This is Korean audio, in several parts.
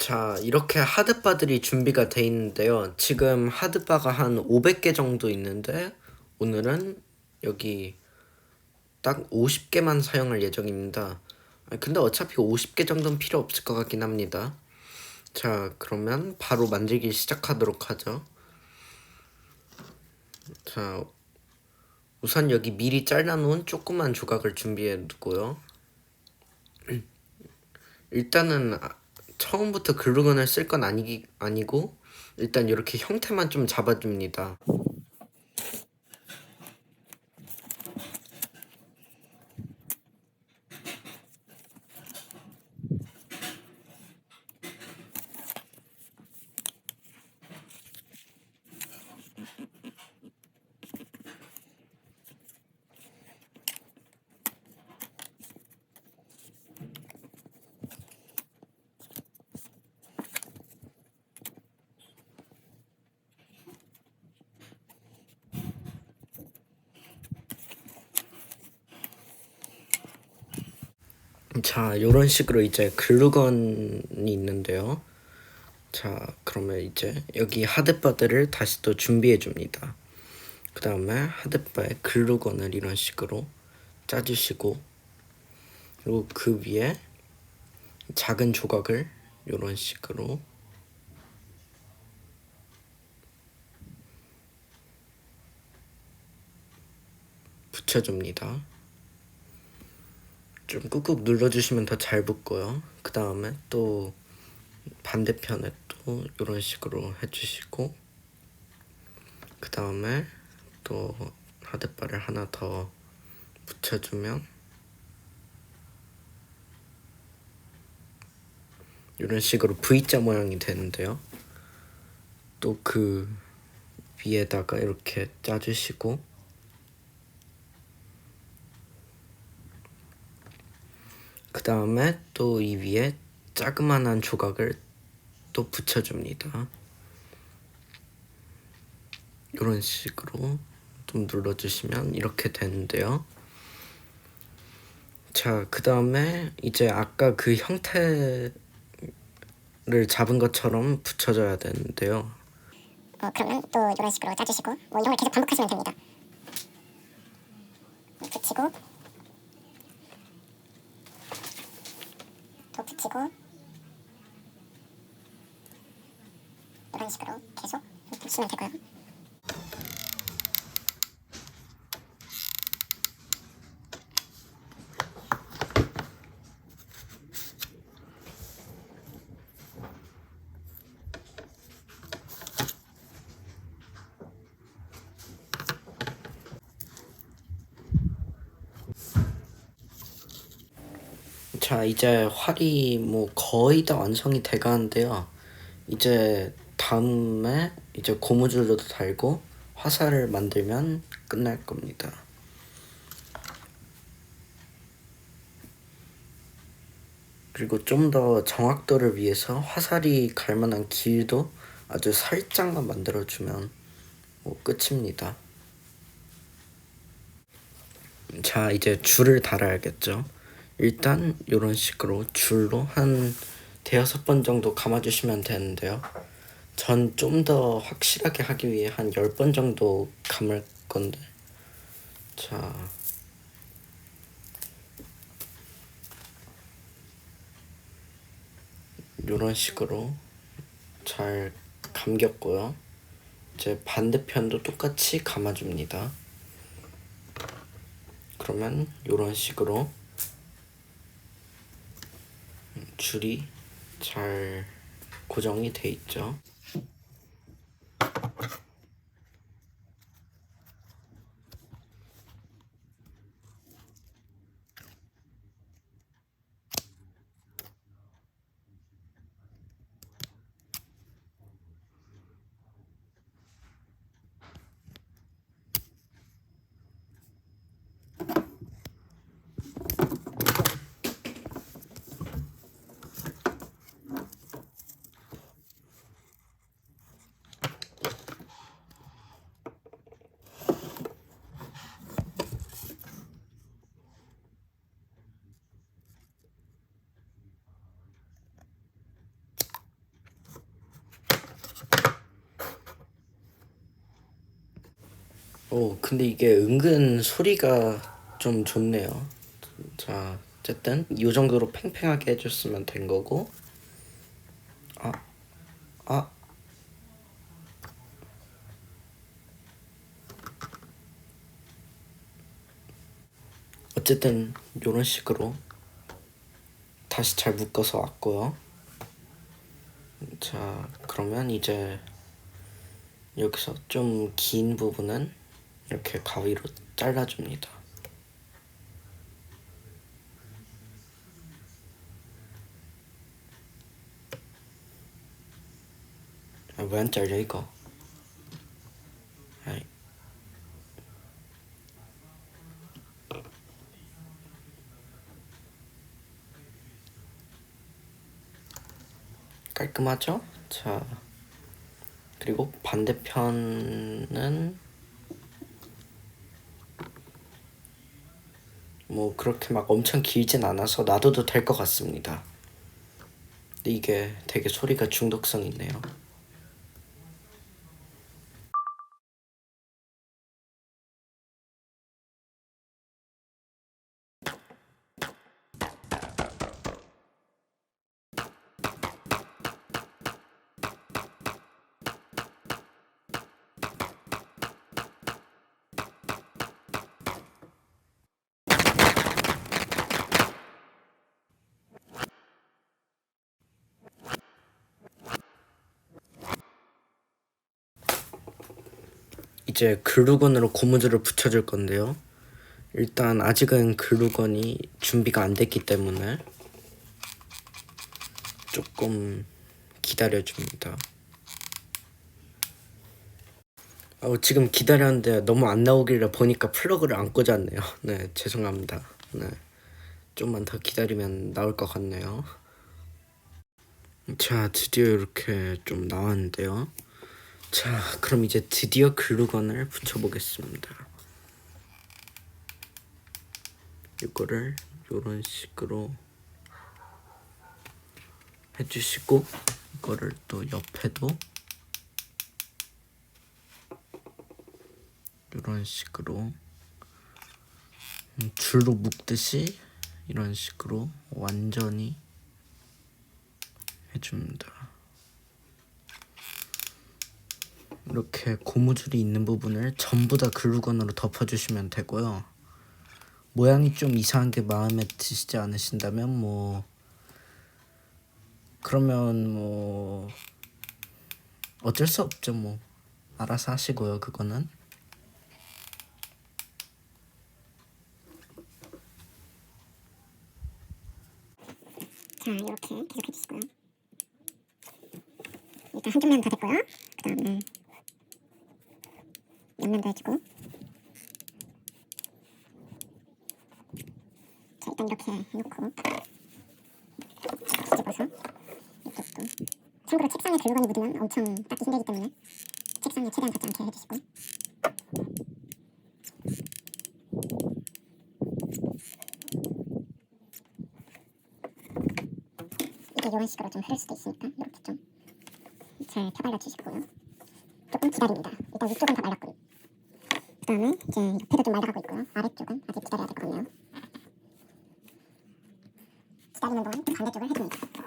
자, 이렇게 하드바들이 준비가 돼 있는데요. 지금 하드바가 한 500개 정도 있는데 오늘은 여기 딱 50개만 사용할 예정입니다. 아, 근데 어차피 50개 정도는 필요 없을 것 같긴 합니다. 자, 그러면 바로 만들기 시작하도록 하죠. 자, 우선 여기 미리 잘라놓은 조그만 조각을 준비해 두고요. 일단은 아- 처음부터 글루건을 쓸 건 아니 아니고 일단 이렇게 형태만 좀 잡아줍니다. 자, 이런 식으로 이제 글루건이 있는데요. 자, 그러면 이제 여기 하드바들을 다시 또 준비해 줍니다. 그 다음에 하드바에 글루건을 이런 식으로 짜주시고 그리고 그 위에 작은 조각을 이런 식으로 붙여줍니다. 좀 꾹꾹 눌러주시면 더 잘 붙고요. 그 다음에 또 반대편에 또 이런 식으로 해주시고 그 다음에 또 하드바를 하나 더 붙여주면 이런 식으로 V자 모양이 되는데요. 또 그 위에다가 이렇게 짜주시고 다음에 또 이 위에 자그만한 조각을 또 붙여줍니다. 이런 식으로 좀 눌러주시면 이렇게 되는데요. 자, 그 다음에 이제 아까 그 형태를 잡은 것처럼 붙여줘야 되는데요. 어, 그러면 또 이런 식으로 짜주시고 뭐 이런 걸 계속 반복하시면 됩니다. 붙이고 또 붙이고 이런 식으로 계속 붙이면 되고요. 자, 이제 활이 뭐 거의 다 완성이 돼 가는데요. 이제 다음에 이제 고무줄도 달고 화살을 만들면 끝날 겁니다. 그리고 좀 더 정확도를 위해서 화살이 갈 만한 길도 아주 살짝만 만들어주면 뭐 끝입니다. 자, 이제 줄을 달아야겠죠. 일단 이런 식으로 줄로 한 대여섯 번 정도 감아주시면 되는데요. 전 좀 더 확실하게 하기 위해 한 열 번 정도 감을 건데. 자. 이런 식으로 잘 감겼고요. 이제 반대편도 똑같이 감아줍니다. 그러면 이런 식으로 줄이 잘 고정이 돼 있죠. 오, 근데 이게 은근 소리가 좀 좋네요. 자, 어쨌든 이 정도로 팽팽하게 해줬으면 된 거고. 아, 아. 어쨌든 이런 식으로 다시 잘 묶어서 왔고요. 자, 그러면 이제 여기서 좀 긴 부분은 이렇게 가위로 잘라줍니다. 아, 왜 안 잘려 이거? 깔끔하죠? 자, 그리고 반대편은 뭐 그렇게 막 엄청 길진 않아서 놔둬도 될 것 같습니다. 이게 되게 소리가 중독성 있네요. 이제 글루건으로 고무줄을 붙여줄 건데요. 일단 아직은 글루건이 준비가 안 됐기 때문에 조금 기다려줍니다. 어, 지금 기다렸는데 너무 안 나오길래 보니까 플러그를 안 꽂았네요. 네, 죄송합니다. 네, 좀만 더 기다리면 나올 것 같네요. 자, 드디어 이렇게 좀 나왔는데요. 자, 그럼 이제 드디어 글루건을 붙여보겠습니다. 이거를 이런 식으로 해주시고 이거를 또 옆에도 이런 식으로 음, 줄로 묶듯이 이런 식으로 완전히 해줍니다. 이렇게 고무줄이 있는 부분을 전부 다 글루건으로 덮어주시면 되고요. 모양이 좀 이상한 게 마음에 드시지 않으신다면 뭐 그러면 뭐 어쩔 수 없죠 뭐 알아서 하시고요 그거는 자 이렇게 계속 해주시고요. 일단 한쪽 면다 됐고요. 그 다음에 해주고 자 일단 이렇게 해놓고 뒤집어서 이쪽도 참고로 책상에 글루건이 묻으면 엄청 닦기 힘들기 때문에 책상에 최대한 닿지 않게 해주시고 이게 이런 식으로 좀 흐를 수도 있으니까 이렇게 좀 잘 펴발라 주시고요. 조금 기다립니다. 일단 위쪽은 다 말랐고요. 그 다음에 이제 옆에도 좀 말라가고 있고요. 아래쪽은 아직 기다려야 될 것 같네요. 기다리는 동안 또 반대쪽을 해줍니다.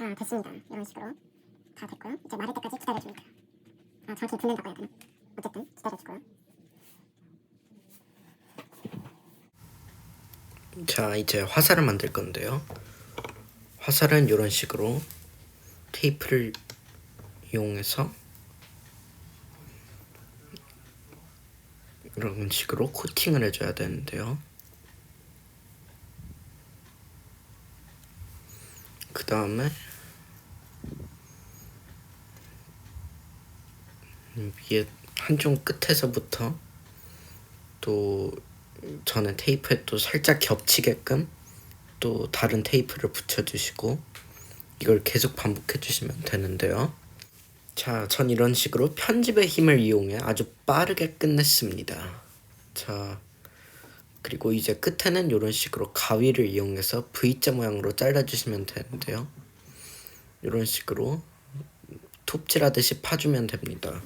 자 됐습니다. 이런 식으로 다 됐고요. 이제 마를 때까지 기다려줍니다. 아 정확히 붙는다고 해야 되나? 어쨌든 기다려주고요. 자 이제 화살을 만들 건데요 화살은 이런 식으로 테이프를 이용해서 이런 식으로 코팅을 해줘야 되는데요. 그 다음에 위에 한쪽 끝에서부터 또 전에 테이프에 또 살짝 겹치게끔 또 다른 테이프를 붙여주시고 이걸 계속 반복해 주시면 되는데요. 자, 전 이런 식으로 편집의 힘을 이용해 아주 빠르게 끝냈습니다. 자, 그리고 이제 끝에는 이런 식으로 가위를 이용해서 V자 모양으로 잘라주시면 되는데요. 이런 식으로 톱질하듯이 파주면 됩니다.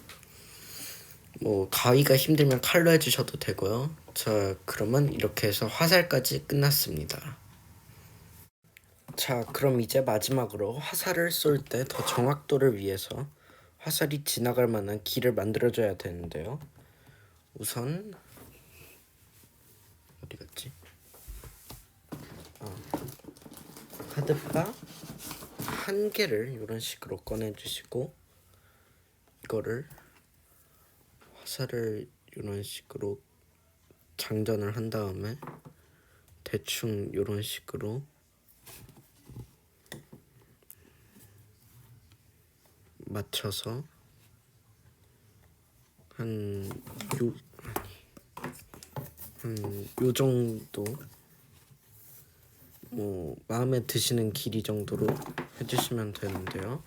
뭐 가위가 힘들면 칼로 해주셔도 되고요. 자, 그러면 이렇게 해서 화살까지 끝났습니다. 자, 그럼 이제 마지막으로 화살을 쏠 때 더 정확도를 위해서 화살이 지나갈 만한 길을 만들어줘야 되는데요. 우선 어디 갔지? 어, 카드가 한 개를 이런 식으로 꺼내주시고 이거를 화살을 이런 식으로 장전을 한 다음에 대충 이런 식으로 맞춰서 한 6, 음, 요 정도 뭐 마음에 드시는 길이 정도로 해주시면 되는데요.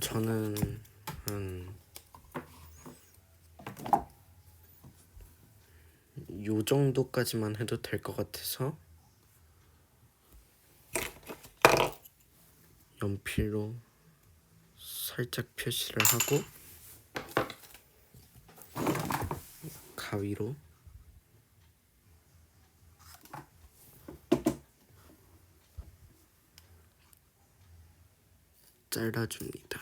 저는 한 요 정도까지만 해도 될 것 같아서 연필로 살짝 표시를 하고 가위로 잘라줍니다.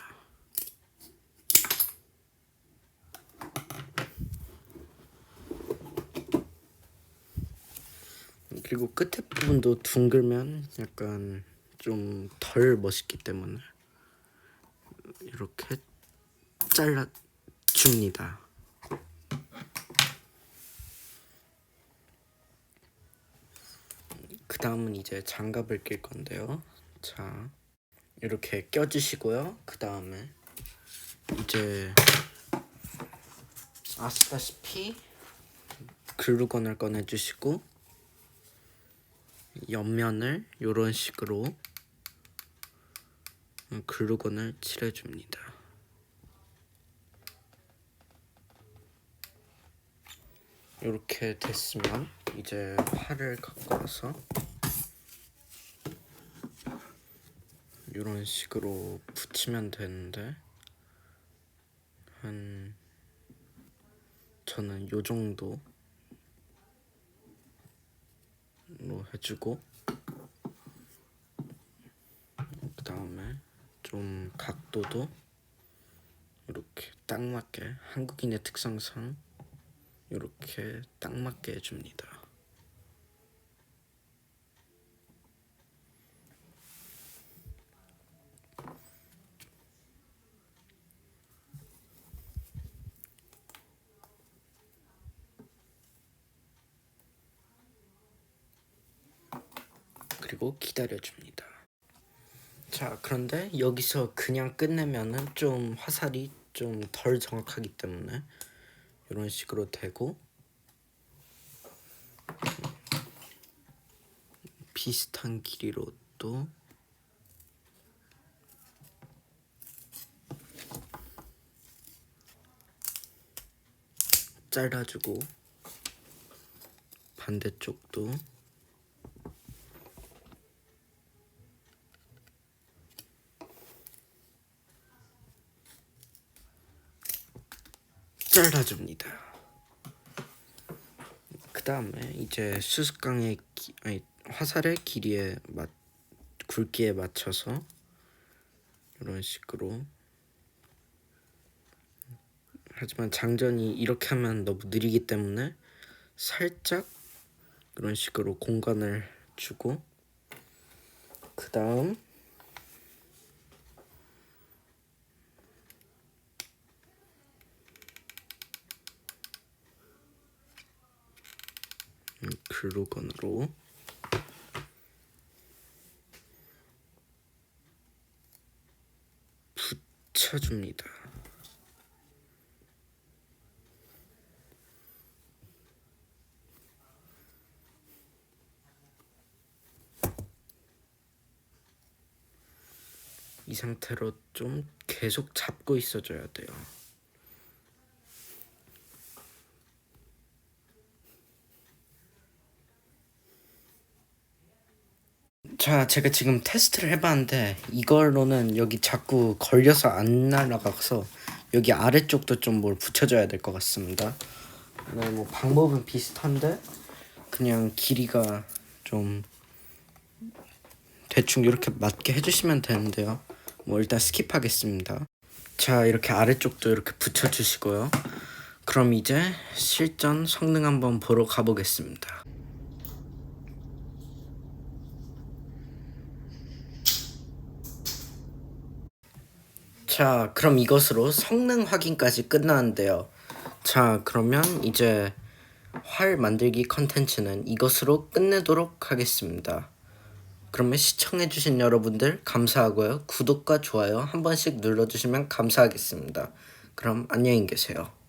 그리고 끝에 부분도 둥글면 약간 좀 덜 멋있기 때문에 이렇게 잘라 줍니다. 그 다음은 이제 장갑을 낄 건데요. 자, 이렇게 껴주시고요. 그 다음에 이제 아시다시피 글루건을 꺼내주시고 옆면을 이런 식으로 글루건을 칠해줍니다. 이렇게 됐으면 이제 활을 갖고 와서 이런 식으로 붙이면 되는데 한 저는 요 정도로 해주고 그 다음에 좀 각도도 이렇게 딱 맞게 한국인의 특성상 이렇게 딱 맞게 해줍니다. 그리고 기다려줍니다. 자, 그런데 여기서 그냥 끝내면은 좀 화살이 좀 덜 정확하기 때문에 이런 식으로 되고 비슷한 길이로 또 잘라주고 반대쪽도 잘라줍니다. 그 다음에 이제 수수깡의 기, 아니, 화살의 길이에 맞 굵기에 맞춰서 이런 식으로 하지만 장전이 이렇게 하면 너무 느리기 때문에 살짝 이런 식으로 공간을 주고 그 다음 글루건으로 붙여줍니다. 이 상태로 좀 계속 잡고 있어줘야 돼요. 자, 제가 지금 테스트를 해봤는데 이걸로는 여기 자꾸 걸려서 안 날아가서 여기 아래쪽도 좀 뭘 붙여줘야 될 것 같습니다. 네, 뭐 방법은 비슷한데 그냥 길이가 좀 대충 이렇게 맞게 해주시면 되는데요. 뭐 일단 스킵하겠습니다. 자, 이렇게 아래쪽도 이렇게 붙여주시고요. 그럼 이제 실전 성능 한번 보러 가보겠습니다. 자, 그럼 이것으로 성능 확인까지 끝나는데요. 자, 그러면 이제 활 만들기 컨텐츠는 이것으로 끝내도록 하겠습니다. 그러면 시청해주신 여러분들 감사하고요. 구독과 좋아요 한 번씩 눌러주시면 감사하겠습니다. 그럼 안녕히 계세요.